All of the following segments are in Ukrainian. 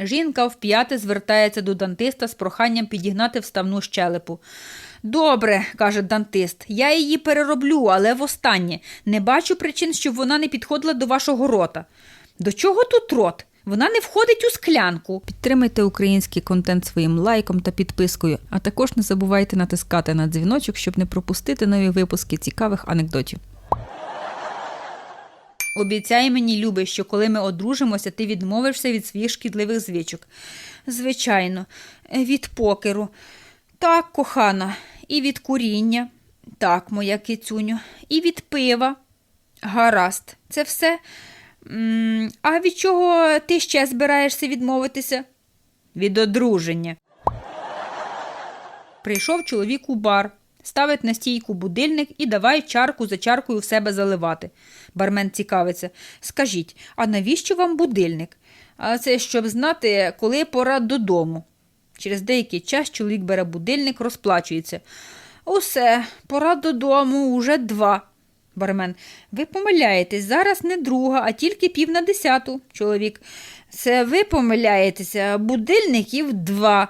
Жінка вп'яте звертається до дантиста з проханням підігнати вставну щелепу. Добре, каже дантист, я її перероблю, але востаннє. Не бачу причин, щоб вона не підходила до вашого рота. До чого тут рот? Вона не входить у склянку. Підтримайте український контент своїм лайком та підпискою, а також не забувайте натискати на дзвіночок, щоб не пропустити нові випуски цікавих анекдотів. Обіцяй мені, любий, що коли ми одружимося, ти відмовишся від своїх шкідливих звичок. Звичайно, від покеру. Так, кохана, і від куріння. Так, моя кицюню, і від пива. Гаразд, це все. А від чого ти ще збираєшся відмовитися? Від одруження. Прийшов чоловік у бар, ставить на стійку будильник і давай чарку за чаркою в себе заливати. Бармен цікавиться. Скажіть, а навіщо вам будильник? А це щоб знати, коли пора додому. Через деякий час чоловік бере будильник, розплачується. Усе, пора додому, уже два. Бармен, ви помиляєтесь, зараз не друга, а тільки пів на десяту. Чоловік, це ви помиляєтеся, будильників два.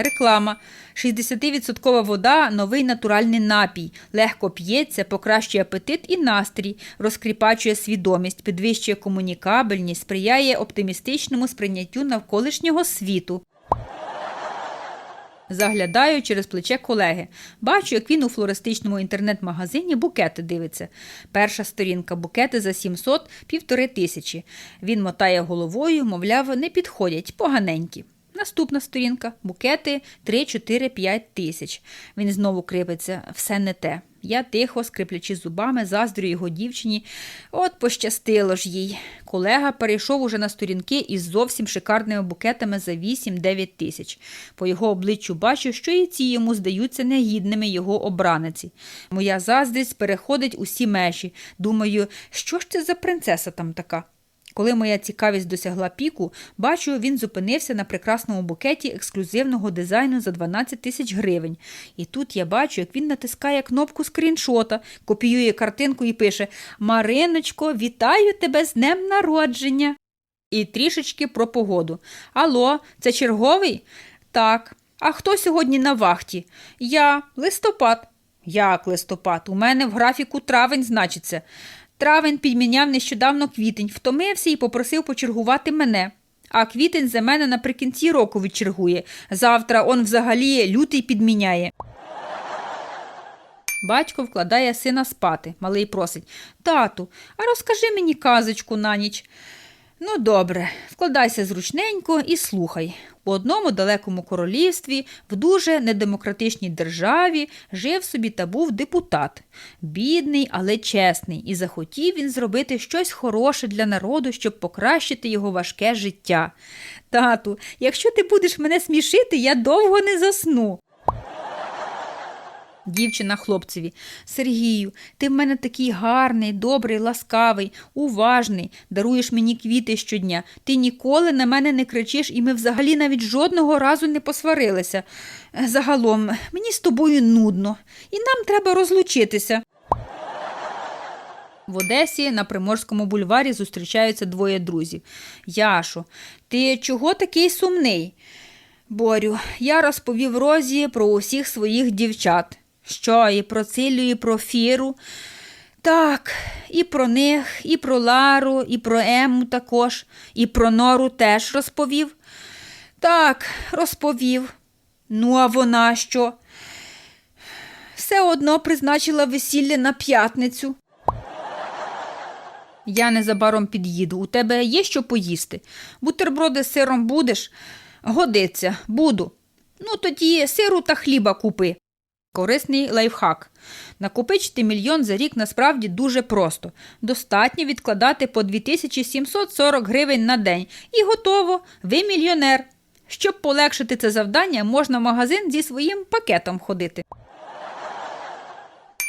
Реклама. 60% вода новий натуральний напій. Легко п'ється, покращує апетит і настрій, розкріпачує свідомість, підвищує комунікабельність, сприяє оптимістичному сприйняттю навколишнього світу. Заглядаю через плече колеги. Бачу, як він у флористичному інтернет-магазині букети дивиться. Перша сторінка букети за 700 півтори тисячі. Він мотає головою, мовляв, не підходять, поганенькі. Наступна сторінка букети 3-4-5 тисяч. Він знову кривиться, все не те. Я тихо, скриплячи зубами, заздрю його дівчині. От пощастило ж їй. Колега перейшов уже на сторінки із зовсім шикарними букетами за 8-9 тисяч. По його обличчю бачу, що і ці йому здаються негідними його обраниці. Моя заздрість переходить усі межі. Думаю, що ж це за принцеса там така? Коли моя цікавість досягла піку, бачу, він зупинився на прекрасному букеті ексклюзивного дизайну за 12 тисяч гривень. І тут я бачу, як він натискає кнопку скріншота, копіює картинку і пише Мариночко, вітаю тебе з днем народження. І трішечки про погоду. Алло, це черговий? Так. А хто сьогодні на вахті? Я, листопад. Як листопад? У мене в графіку травень значиться. Травень підміняв нещодавно квітень, втомився і попросив почергувати мене. А квітень за мене наприкінці року відчергує. Завтра он взагалі лютий підміняє. Батько вкладає сина спати. Малий просить Тату, а розкажи мені казочку на ніч. Ну, добре, вкладайся зручненько і слухай. У одному далекому королівстві, в дуже недемократичній державі, жив собі та був депутат. Бідний, але чесний, і захотів він зробити щось хороше для народу, щоб покращити його важке життя. Тату, якщо ти будеш мене смішити, я довго не засну. Дівчина хлопцеві. Сергію, ти в мене такий гарний, добрий, ласкавий, уважний, даруєш мені квіти щодня. Ти ніколи на мене не кричиш, і ми взагалі навіть жодного разу не посварилися. Е, Загалом, мені з тобою нудно, і нам треба розлучитися. В Одесі на Приморському бульварі зустрічаються двоє друзів. Яшо, ти чого такий сумний? Борю, я розповів Розі про усіх своїх дівчат. Що, і про Цилю, і про Фіру? Так, і про них, і про Лару, і про Ему також, і про Нору теж розповів. Так, розповів. Ну, а вона що? Все одно призначила весілля на п'ятницю. Я незабаром під'їду. У тебе є що поїсти? Бутерброди з сиром будеш? Годиться, буду. Ну, тоді сиру та хліба купи. Корисний лайфхак. Накопичити мільйон за рік насправді дуже просто. Достатньо відкладати по 2740 гривень на день. І готово, ви мільйонер. Щоб полегшити це завдання, можна в магазин зі своїм пакетом ходити.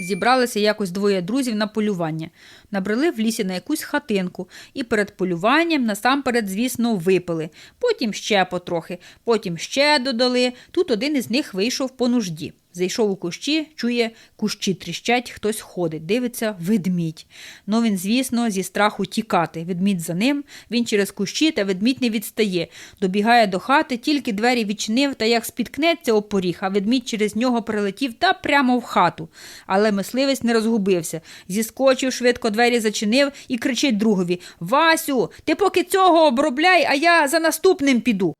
Зібралися якось двоє друзів на полювання. Набрели в лісі на якусь хатинку і перед полюванням насамперед, звісно, випили. Потім ще потрохи, потім ще додали. Тут один із них вийшов по нужді. Зайшов у кущі, чує, кущі тріщать, хтось ходить, дивиться ведмідь. Ну він, звісно, зі страху тікати. Ведмідь за ним, він через кущі, та ведмідь не відстає. Добігає до хати, тільки двері відчинив, та як спіткнеться о поріг, а ведмідь через нього прилетів та прямо в хату. Але мисливець не розгубився. Зіскочив, швидко двері зачинив і кричить другові Васю, ти поки цього обробляй, а я за наступним піду.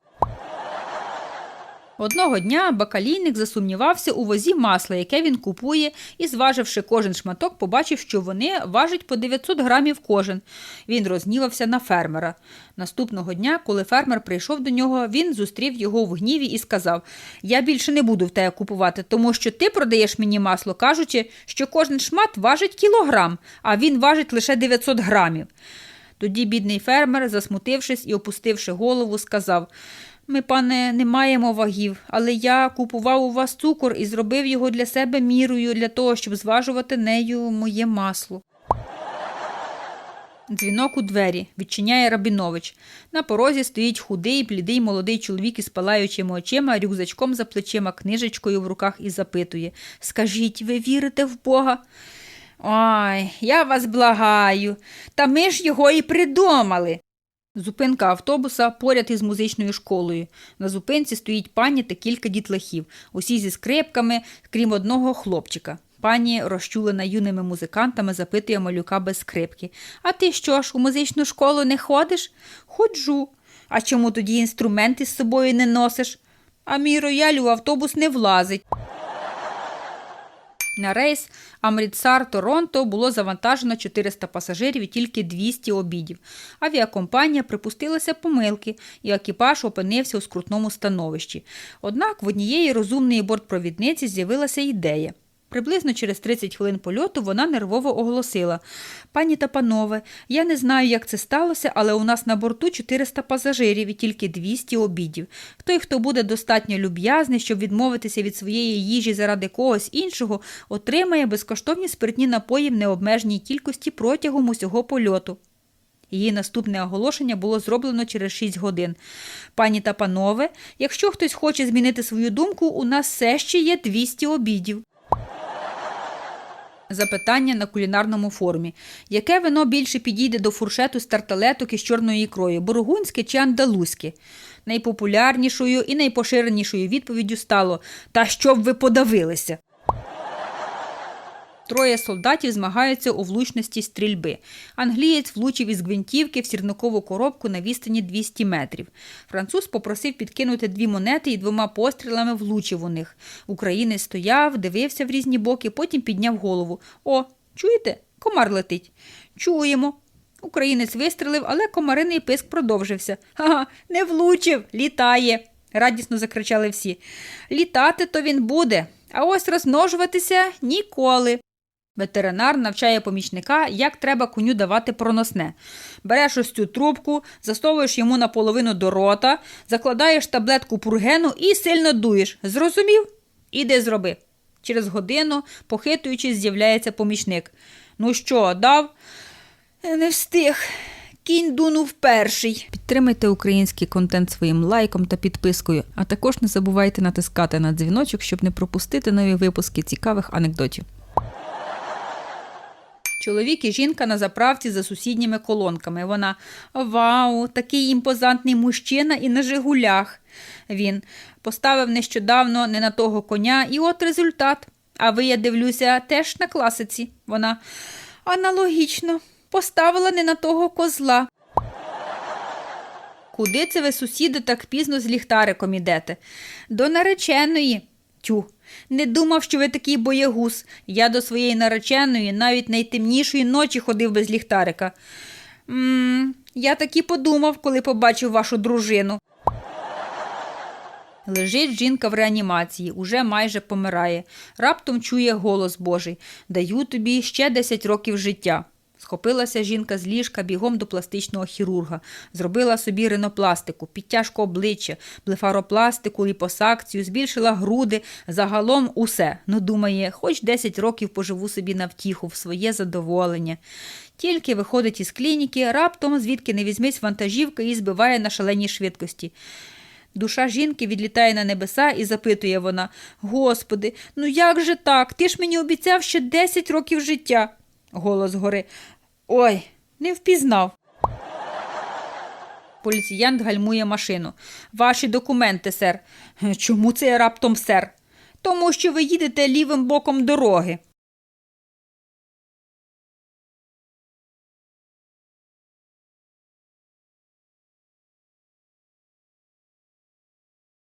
Одного дня бакалійник засумнівався у возі масла, яке він купує, і, зваживши кожен шматок, побачив, що вони важать по 900 грамів кожен. Він рознівався на фермера. Наступного дня, коли фермер прийшов до нього, він зустрів його в гніві і сказав: Я більше не буду в тебе купувати, тому що ти продаєш мені масло, кажучи, що кожен шмат важить кілограм, а він важить лише 900 грамів. Тоді бідний фермер, засмутившись і опустивши голову, сказав Ми, пане, не маємо вагів, але я купував у вас цукор і зробив його для себе мірою, для того, щоб зважувати нею моє масло. Дзвінок у двері відчиняє Рабінович. На порозі стоїть худий, блідий молодий чоловік із палаючими очима, рюкзачком за плечима, книжечкою в руках і запитує Скажіть, ви вірите в Бога? Ой, я вас благаю. Та ми ж його і придумали. Зупинка автобуса поряд із музичною школою. На зупинці стоїть пані та кілька дітлахів, усі зі скрипками, крім одного хлопчика. Пані, розчулена юними музикантами, запитує малюка без скрипки. А ти що ж, у музичну школу не ходиш? Ходжу. А чому тоді інструменти з собою не носиш? А мій рояль у автобус не влазить. На рейс Амрітсар Торонто було завантажено 400 пасажирів і тільки 200 обідів. Авіакомпанія припустилася помилки, і екіпаж опинився у скрутному становищі. Однак в однієї розумної бортпровідниці з'явилася ідея. Приблизно через 30 хвилин польоту вона нервово оголосила Пані та панове, я не знаю, як це сталося, але у нас на борту 400 пасажирів і тільки 200 обідів. Той, хто буде достатньо люб'язний, щоб відмовитися від своєї їжі заради когось іншого, отримає безкоштовні спиртні напої в необмеженій кількості протягом усього польоту. Її наступне оголошення було зроблено через 6 годин. Пані та панове, якщо хтось хоче змінити свою думку, у нас все ще є 200 обідів. Запитання на кулінарному форумі. Яке вино більше підійде до фуршету з тарталеток із чорною ікрою бургундське чи андалузьке? Найпопулярнішою і найпоширенішою відповіддю стало Та щоб ви подавилися. Троє солдатів змагаються у влучності стрільби. Англієць влучив із гвинтівки в сірникову коробку на відстані 200 метрів. Француз попросив підкинути дві монети і двома пострілами влучив у них. Українець стояв, дивився в різні боки, потім підняв голову. О, чуєте? Комар летить. Чуємо. Українець вистрелив, але комариний писк продовжився. Ага, не влучив, літає. радісно закричали всі. Літати то він буде, а ось розмножуватися ніколи. Ветеринар навчає помічника, як треба коню давати проносне. Береш ось цю трубку, засовуєш йому наполовину до рота, закладаєш таблетку пургену і сильно дуєш. Зрозумів? Іди зроби. Через годину, похитуючись, з'являється помічник. Ну що, дав? Не встиг. Кінь дунув перший. Підтримайте український контент своїм лайком та підпискою, а також не забувайте натискати на дзвіночок, щоб не пропустити нові випуски цікавих анекдотів. Чоловік і жінка на заправці за сусідніми колонками. Вона Вау, такий імпозантний мужчина і на Жигулях. Він поставив нещодавно не на того коня, і от результат. А ви, я дивлюся, теж на класиці. Вона аналогічно поставила не на того козла. Куди це ви, сусіди, так пізно з ліхтариком ідете? До нареченої. Тю, не думав, що ви такий боягуз. Я до своєї нареченої навіть найтемнішої ночі ходив без ліхтарика. Мм, я так і подумав, коли побачив вашу дружину. Лежить жінка в реанімації, уже майже помирає. Раптом чує голос Божий Даю тобі ще 10 років життя. Схопилася жінка з ліжка бігом до пластичного хірурга, зробила собі ринопластику, підтяжку обличчя, блефаропластику, ліпосакцію, збільшила груди, загалом усе. Ну, думає, хоч 10 років поживу собі на втіху, в своє задоволення. Тільки виходить із клініки, раптом, звідки не візьмись вантажівка і збиває на шаленій швидкості. Душа жінки відлітає на небеса і запитує вона: Господи, ну як же так? Ти ж мені обіцяв ще 10 років життя. Голос гори. Ой, не впізнав. Поліціянт гальмує машину. Ваші документи, сер. Чому це я раптом сер? Тому що ви їдете лівим боком дороги.